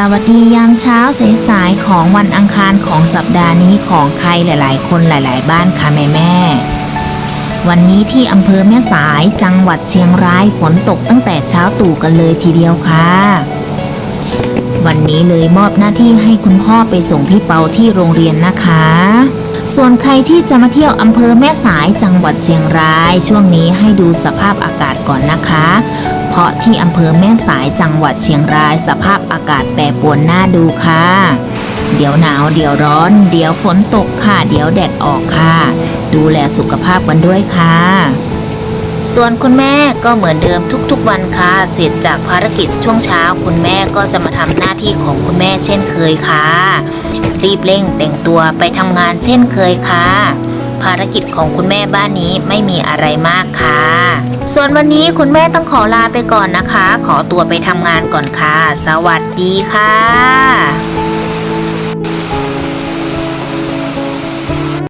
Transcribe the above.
สวัสดียามเช้าสายๆของวันอังคารของสัปดาห์นี้ของใครหลาย ๆ คนหลาย ๆ บ้านค่ะแม่แม่วันนี้ที่อำเภอแม่สายจังหวัดเชียงรายฝนตกตั้งแต่เช้าตู่กันเลยทีเดียวค่ะ วันนี้เลยมอบหน้าที่ให้คุณพ่อไปส่งพี่เปาที่โรงเรียนนะคะ ส่วนใครที่จะมาเที่ยวอำเภอแม่สายจังหวัดเชียงราย ช่วงนี้ให้ดูสภาพอากาศก่อนนะคะาะที่อำเภอแม่สายจังหวัดเชียงรายสภาพอากาศแปรปรวนน่าดูค่ะ เดี๋ยวหนาวเดี๋ยวร้อน เดี๋ยวฝนตกค่ะ เดี๋ยวแดดออกค่ะ ดูแลสุขภาพกันด้วยค่ะส่วนคุณแม่ก็เหมือนเดิมทุกๆวันค่ะ เสร็จจากภารกิจช่วงเช้า คุณแม่ก็จะมาทำหน้าที่ของคุณแม่เช่นเคยค่ะ รีบเร่งแต่งตัวไปทำงานเช่นเคยค่ะารกิจของคุณแม่บ้านนี้ไม่มีอะไรมากค่ะ ส่วนวันนี้คุณแม่ต้องขอลาไปก่อนนะคะ ขอตัวไปทำงานก่อนค่ะ สวัสดีค่ะ